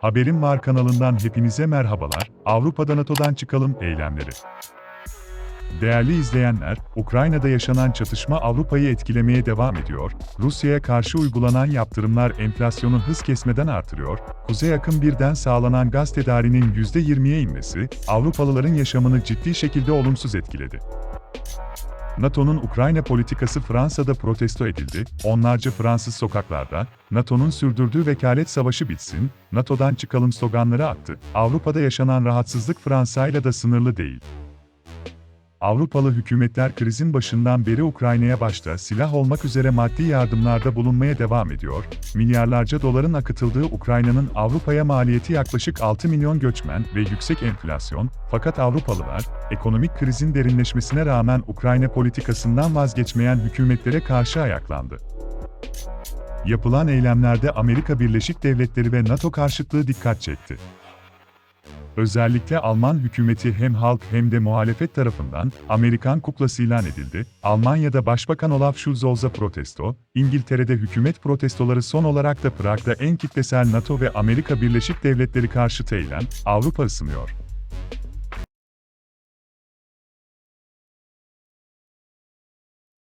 Haberim Var kanalından hepinize merhabalar. Avrupa'da NATO'dan çıkalım eylemleri. Değerli izleyenler, Ukrayna'da yaşanan çatışma Avrupa'yı etkilemeye devam ediyor. Rusya'ya karşı uygulanan yaptırımlar enflasyonu hız kesmeden artırıyor. Kuzey akım birden sağlanan gaz tedariğinin %20'ye inmesi, Avrupalıların yaşamını ciddi şekilde olumsuz etkiledi. NATO'nun Ukrayna politikası Fransa'da protesto edildi. Onlarca Fransız sokaklarda NATO'nun sürdürdüğü vekalet savaşı bitsin, NATO'dan çıkalım sloganları attı. Avrupa'da yaşanan rahatsızlık Fransa'yla da sınırlı değil. Avrupalı hükümetler krizin başından beri Ukrayna'ya başta silah olmak üzere maddi yardımlarda bulunmaya devam ediyor. Milyarlarca doların akıtıldığı Ukrayna'nın Avrupa'ya maliyeti yaklaşık 6 milyon göçmen ve yüksek enflasyon, fakat Avrupalılar, ekonomik krizin derinleşmesine rağmen Ukrayna politikasından vazgeçmeyen hükümetlere karşı ayaklandı. Yapılan eylemlerde Amerika Birleşik Devletleri ve NATO karşıtlığı dikkat çekti. Özellikle Alman hükümeti hem halk hem de muhalefet tarafından Amerikan kuklası ilan edildi. Almanya'da Başbakan Olaf Scholz'a protesto, İngiltere'de hükümet protestoları son olarak da Prag'da en kitlesel NATO ve Amerika Birleşik Devletleri karşıtı eylem, Avrupa ısınıyor.